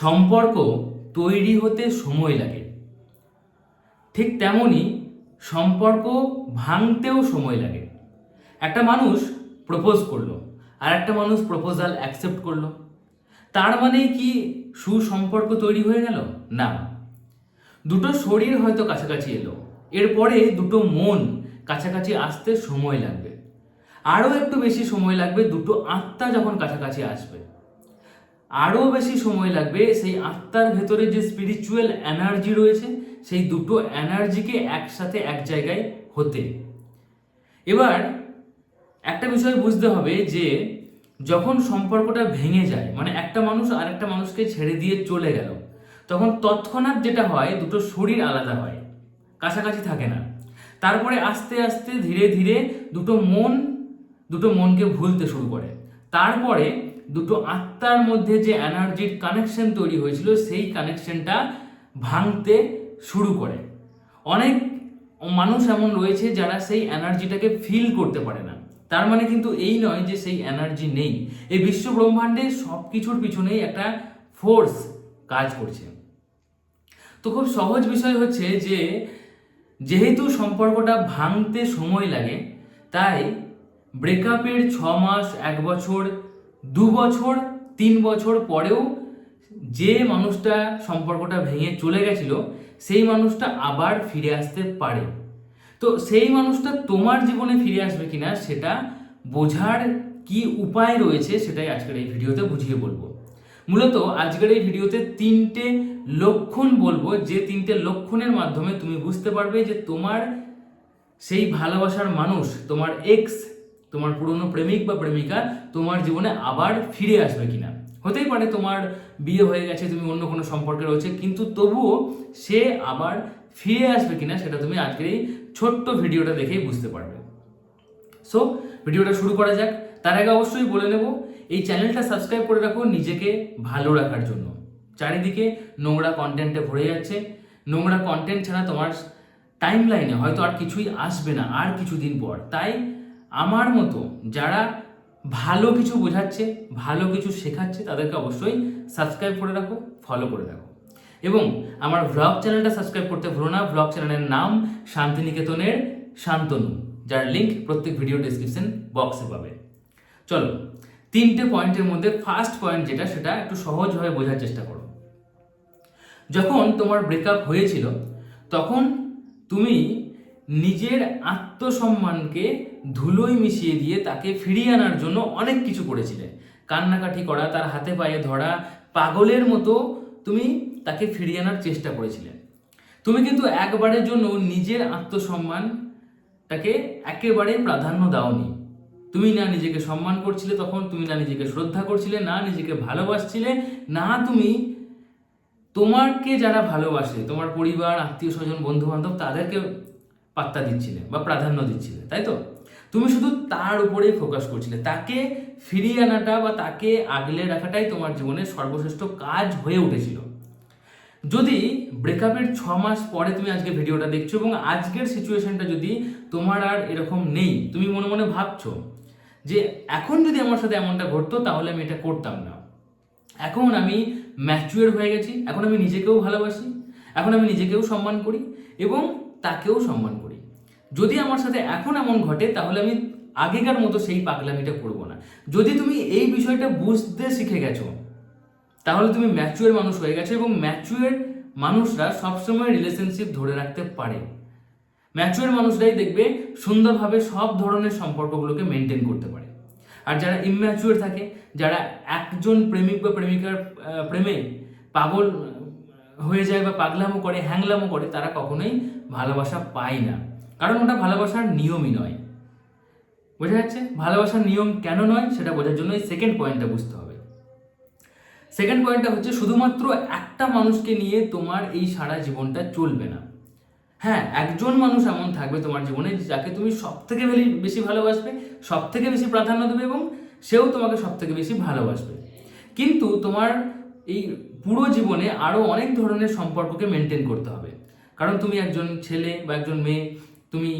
সম্পর্ক তৈরি হতে সময় লাগে। ঠিক তেমনই সম্পর্ক ভাঙতেও সময় লাগে। একটা মানুষ প্রপোজ করল, আর একটা মানুষ প্রপোজাল অ্যাকসেপ্ট করল। তার মানে কি সুসম্পর্ক তৈরি হয়ে গেল? না। দুটো শরীর হয়তো কাছাকাছি এলো, এরপরে দুটো মন কাছাকাছি আসতে সময় লাগবে। আরও একটু বেশি সময় লাগবে, দুটো আত্মা যখন কাছাকাছি আসবে। আরও বেশি সময় লাগবে সেই আত্মার ভেতরে যে স্পিরিচুয়াল এনার্জি রয়েছে, সেই দুটো এনার্জিকে একসাথে এক জায়গায় হতে। এবার একটা বিষয় বুঝতে হবে যে যখন সম্পর্কটা ভেঙে যায় মানে একটা মানুষ আরেকটা মানুষকে ছেড়ে দিয়ে চলে গেল, তখন তৎক্ষণাৎ যেটা হয়, দুটো শরীর আলাদা হয়, কাছাকাছি থাকে না। তারপরে আস্তে আস্তে ধীরে ধীরে দুটো মন, দুটো মনকে ভুলতে শুরু করে। তারপরে দুটো আত্মার মধ্যে যে এনার্জির কানেকশন তৈরি হয়েছিল, সেই কানেকশনটা ভাঙতে শুরু করে। অনেক মানুষ এমন রয়েছে যারা সেই এনার্জিটাকে ফিল করতে পারে না। তার মানে কিন্তু এই নয় যে সেই এনার্জি নেই। এই বিশ্ব ব্রহ্মাণ্ডে সব কিছুর পিছনেই একটা ফোর্স কাজ করছে। তো খুব সহজ বিষয় হচ্ছে যে, যেহেতু সম্পর্কটা ভাঙতে সময় লাগে, তাই ব্রেকআপের ছ মাস, এক বছর দু বছর, তিন বছর পরেও যে মানুষটা সম্পর্কটা ভেঙে চলে গেছিল, সেই মানুষটা আবার ফিরে আসতে পারে। তো সেই মানুষটা তোমার জীবনে ফিরে আসবে কিনা, সেটা বোঝার কি উপায় রয়েছে, সেটাই আজকের এই ভিডিওতে বুঝিয়ে বলব। মূলত আজকের এই ভিডিওতে তিনটে লক্ষণ বলব, যে তিনটে লক্ষণের মাধ্যমে তুমি বুঝতে পারবে যে তোমার সেই ভালোবাসার মানুষ, তোমার এক্স তোমার পুরনো প্রেমিক বা প্রেমিকা তোমার জীবনে আবার ফিরে আসবে কিনা। হতেই পারে তোমার বিয়ে হয়ে গেছে, তুমি অন্য কোনো সম্পর্কে রয়েছে, কিন্তু তবুও সে আবার ফিরে আসবে কিনা সেটা তুমি আজকের এই ছোট্ট ভিডিওটা দেখেই বুঝতে পারবে। সো ভিডিওটা শুরু করা যাক। তার আগে অবশ্যই বলে নেব, এই চ্যানেলটা সাবস্ক্রাইব করে রাখো নিজেকে ভালো রাখার জন্য। চারিদিকে নোংরা কন্টেন্টে ভরে যাচ্ছে। নোংরা কন্টেন্ট ছাড়া তোমার টাইম লাইনে হয়তো আর কিছুই আসবে না, আর কিছুদিন পর। তাই আমার মতো যারা ভালো কিছু বোঝাচ্ছে, ভালো কিছু শেখাচ্ছে, তাদেরকে অবশ্যই সাবস্ক্রাইব করে রাখো ফলো করে রাখো। এবং আমার ভ্লগ চ্যানেলটা সাবস্ক্রাইব করতে ভুলো না। ভ্লগ চ্যানেলের নাম শান্তিনিকেতনের শান্তনু, যার লিঙ্ক প্রত্যেক ভিডিও ডিসক্রিপশন বক্সে পাবে। চলো, তিনটে পয়েন্টের মধ্যে ফার্স্ট পয়েন্ট যেটা, সেটা একটু সহজভাবে বোঝার চেষ্টা করো। যখন তোমার ব্রেকআপ হয়েছিল, তখন তুমি নিজের আত্মসম্মানকে ধুলোয় মিশিয়ে দিয়ে তাকে ফিরিয়ে আনার জন্য অনেক কিছু করেছিলে। কান্নাকাটি করা, তার হাতে পায়ে ধরা, পাগলের মতো তুমি তাকে ফিরিয়ে আনার চেষ্টা করেছিলে। তুমি কিন্তু একবারের জন্য নিজের আত্মসম্মানটাকে একেবারে প্রাধান্য দাওনি। তুমি না নিজেকে সম্মান করছিলে তখন, তুমি না নিজেকে শ্রদ্ধা করছিলে, না নিজেকে ভালোবাসছিলে, না তুমি তোমাকে যারা ভালোবাসে, তোমার পরিবার আত্মীয় স্বজন বন্ধু বান্ধব তাদেরকে পাত্তা দিচ্ছিলে বা প্রাধান্য দিচ্ছিলে, তাই তো? তুমি শুধু তার উপরেই ফোকাস করছিলে। তাকে ফিরিয়ে আনাটা বা তাকে আগলে রাখাটাই তোমার জীবনের সর্বশ্রেষ্ঠ কাজ হয়ে উঠেছিল। যদি ব্রেকআপের ছ মাস পরে তুমি আজকে ভিডিওটা দেখছ এবং আজকের সিচুয়েশনটা যদি তোমার আর এরকম নেই, তুমি মনে মনে ভাবছ যে, এখন যদি আমার সাথে এমনটা ঘটতো, তাহলে আমি এটা করতাম না। এখন আমি ম্যাচুয়ার হয়ে গেছি, এখন আমি নিজেকেও ভালোবাসি, এখন আমি নিজেকেও সম্মান করি এবং তাকেও সম্মান করি। যদি আমার সাথে এখন এমন ঘটে, তাহলে আমি আগেকার মতো সেই পাগলামিটা করব না। যদি তুমি এই বিষয়টা বুঝতে শিখে গেছো, তাহলে তুমি ম্যাচুয়ার মানুষ হয়ে গেছো এবং ম্যাচুয়ার মানুষরা সবসময় রিলেশনশিপ ধরে রাখতে পারে। ম্যাচুয়ার মানুষরাই দেখবে সুন্দরভাবে সব ধরনের সম্পর্কগুলোকে মেনটেন করতে পারে। আর যারা ইম্যাচুয়ার থাকে, যারা একজন প্রেমিক বা প্রেমিকার প্রেমে পাগল হয়ে যায় বা পাগলামো করে, হ্যাংলামো করে, তারা কখনোই ভালোবাসা পায় না। কারণ ওটা ভালোবাসার নিয়মই নয়। বোঝা যাচ্ছে? ভালোবাসার নিয়ম কেন নয় সেটা বোঝার জন্য এই সেকেন্ড পয়েন্টটা বুঝতে হবে। সেকেন্ড পয়েন্টটা হচ্ছে শুধুমাত্র একটা মানুষকে নিয়ে তোমার এই সারা জীবনটা চলবে না। হ্যাঁ একজন মানুষ এমন থাকবে তোমার জীবনে যাকে তুমি সব থেকে বেশি ভালোবাসবে সব থেকে বেশি প্রাধান্য দেবে এবং সেও তোমাকে সব থেকে বেশি ভালোবাসবে। কিন্তু তোমার এই পুরো জীবনে আরও অনেক ধরনের সম্পর্ককে মেনটেন করতে হবে। কারণ তুমি একজন ছেলে বা একজন মেয়ে তুমি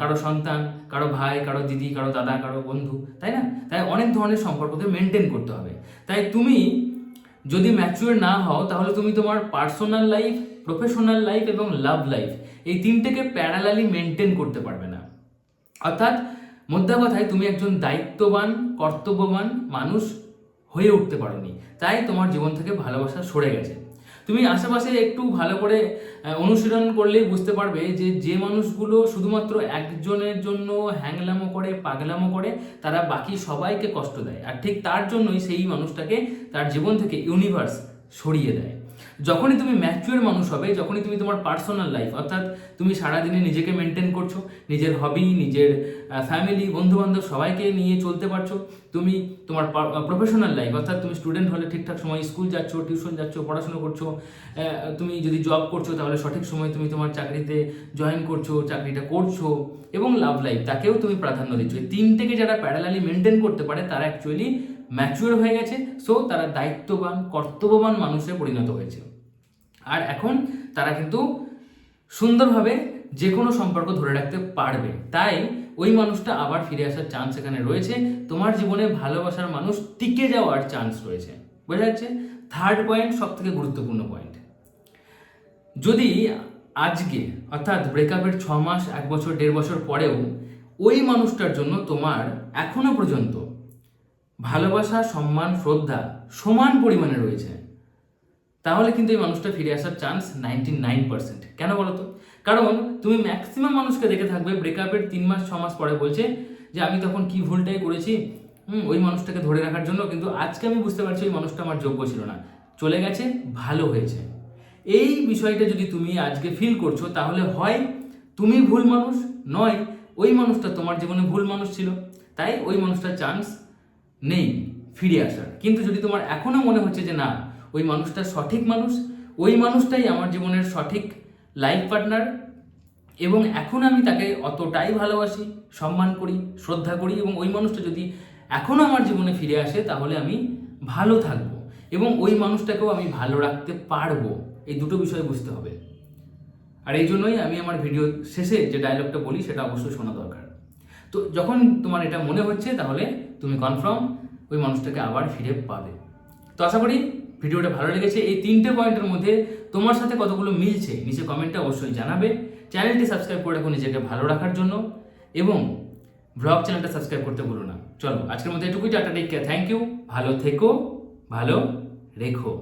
কারও সন্তান, কারও ভাই, কারও দিদি, কারও দাদা, কারও বন্ধু, তাই না? তাই অনেক ধরনের সম্পর্ককে মেনটেন করতে হবে। তাই তুমি যদি ম্যাচিওর না হও, তাহলে তুমি তোমার পার্সোনাল লাইফ প্রফেশনাল লাইফ এবং লাভ লাইফ এই তিনটেকে প্যারালালি মেনটেন করতে পারবে না। অর্থাৎ মোদ্দা কথায় তুমি একজন দায়িত্ববান, কর্তব্যবান মানুষ হয়ে উঠতে পারোনি। তাই তোমার জীবন থেকে ভালোবাসা সরে গেছে। তুমি আশেপাশে একটু ভালো করে অনুশীলন করলেই বুঝতে পারবে যে যে মানুষগুলো শুধুমাত্র একজনের জন্য হ্যাংলামো করে, পাগলামো করে, তারা বাকি সবাইকে কষ্ট দেয়। আর ঠিক তার জন্যই সেই মানুষটাকে তার জীবন থেকে ইউনিভার্স সরিয়ে দেয়। যখনই তুমি ম্যাচুয়ার মানুষ হবে, যখনই তুমি তোমার পার্সোনাল লাইফ অর্থাৎ তুমি সারাদিনে নিজেকে মেনটেন করছ, নিজের হবি নিজের ফ্যামিলি বন্ধু বান্ধব সবাইকে নিয়ে চলতে পারছ, তুমি তোমার প্রফেশনাল লাইফ অর্থাৎ তুমি স্টুডেন্ট হলে ঠিকঠাক সময় স্কুল যাচ্ছ টিউশন যাচ্ছ, পড়াশোনা করছ তুমি যদি জব করছ, তাহলে সঠিক সময় তুমি তোমার চাকরিতে জয়েন করছ, চাকরিটা করছ, এবং লাভ লাইফ তাকেও তুমি প্রাধান্য দিচ্ছ। এই তিনটেকে যারা প্যারালালি মেনটেন করতে পারে, তারা অ্যাকচুয়ালি ম্যাচুয়ার হয়ে গেছে সো তারা দায়িত্ববান, কর্তব্যবান মানুষে পরিণত হয়েছে। আর এখন তারা কিন্তু সুন্দরভাবে যে কোনো সম্পর্ক ধরে রাখতে পারবে। তাই ওই মানুষটা আবার ফিরে আসার চান্স এখানে রয়েছে। তোমার জীবনে ভালোবাসার মানুষ টিকে যাওয়ার চান্স রয়েছে। বোঝা যাচ্ছে? থার্ড পয়েন্ট সব থেকে গুরুত্বপূর্ণ পয়েন্ট যদি আজকে, অর্থাৎ ব্রেকআপের ছ মাস এক বছর, দেড় বছর পরেও ওই মানুষটার জন্য তোমার এখনও পর্যন্ত ভালোবাসা, সম্মান, শ্রদ্ধা সমান পরিমাণে রয়েছে। তাহলে কিন্তু এই মানুষটা ফিরে আসার চান্স নাইনটি নাইন পার্সেন্ট কেন বলো তো কারণ তুমি ম্যাক্সিমাম মানুষকে দেখে থাকবে ব্রেকআপের তিন মাস, ছ মাস পরে বলছে যে, আমি তখন কি ভুলটাই করেছি? ওই মানুষটাকে ধরে রাখার জন্য কিন্তু আজকে আমি বুঝতে পারছি ওই মানুষটা আমার যোগ্য ছিল না। চলে গেছে, ভালো হয়েছে। এই বিষয়টা যদি তুমি আজকে ফিল করছ, তাহলে হয় তুমি ভুল মানুষ নয়, ওই মানুষটা তোমার জীবনে ভুল মানুষ ছিল। তাই ওই মানুষটার চান্স নেই, ফিরে আসার। কিন্তু যদি তোমার এখনও মনে হচ্ছে যে না, ওই মানুষটা সঠিক মানুষ, ওই মানুষটাই আমার জীবনের সঠিক লাইফ পার্টনার এবং এখন আমি তাকে অতটাই ভালোবাসি, সম্মান করি, শ্রদ্ধা করি এবং ওই মানুষটা যদি এখনও আমার জীবনে ফিরে আসে, তাহলে আমি ভালো থাকব এবং ওই মানুষটাকেও আমি ভালো রাখতে পারব। এই দুটো বিষয় বুঝতে হবে। আর এই জন্যই আমি আমার ভিডিও শেষে যে ডায়লগটা বলি, সেটা অবশ্যই শোনা দরকার। তো যখন তোমার এটা মনে হচ্ছে, তাহলে তুমি কনফার্ম ওই মানুষটাকে আবার ফিরে পাবে। তো আশা করি ভিডিওটা ভালো লেগেছে। এই তিনটে পয়েন্টের মধ্যে তোমার সাথে কতগুলো মিলছে নিচে কমেন্টটা অবশ্যই জানাবে। চ্যানেলটি সাবস্ক্রাইব করে রাখো নিজেকে ভালো রাখার জন্য এবং ব্লগ চ্যানেলটা সাবস্ক্রাইব করতে ভুলো না। চলো, আজকের মধ্যে এটুকুই, tata take care thank you ভালো থেকো, ভালো রেখো।